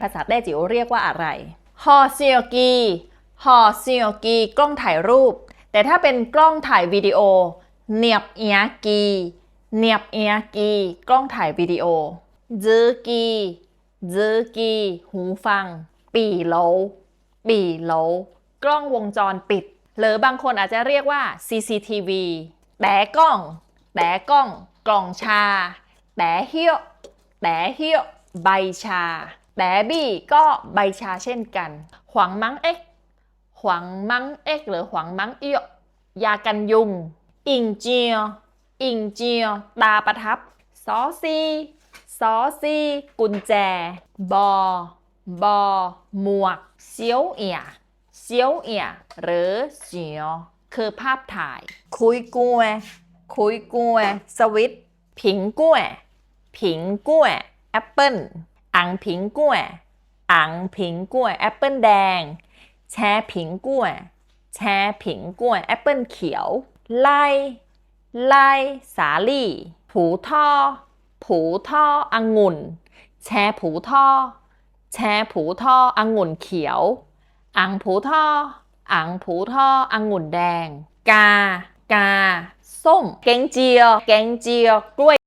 ภาษาแต้จิ๋วเรียกว่าอะไรฮอเซิโอกีฮอเซิโอกีกล้องถ่ายรูป แต่ถ้าเป็นกล้องถ่ายวิดีโอเนียบเอียกีเนียบเอียกีกล้องถ่ายวิดีโอจือกีจือกีหูฟัง ปีโหลปีโหลกล้องวงจรปิด หรือบางคนอาจจะเรียกว่า CCTV แต่กล้องแต่กล้อง กล่องชาแต่เฮี้ยวแต่เฮี้ยวใบชา แต่บี้ก็ใบชาเช่นกัน หวังมังเอ็กหวังมังเอ็กหรือหวังมังเอี้ยยากันยุง อิงเจียอิงเจียตาประทับซอซีซอซีกุญแจ บอ บอ หมวกเสียวเอียเสียวเอียหรือเสียว คือภาพถ่าย คุยกล้วยคุยกล้วยสวิต ผิงกล้วย ผิงกล้วยแอปเปิ้ล อังผิงกล้วยอังผิงกล้วยแอปเปิ้ลแดง แช่ผิงกล้วย แช่ผิงกล้วยแอปเปิ้ลเขียว ไล่ ไล่สาลี่ ผูท่อ ผูท่อองุ่น แช่ผูท่อ แช่ผูท่อองุ่นเขียว อังผูท่อ อังผูท่อองุ่นแดง กา กา ส้ม แกงเจียว แกงเจียว กล้วย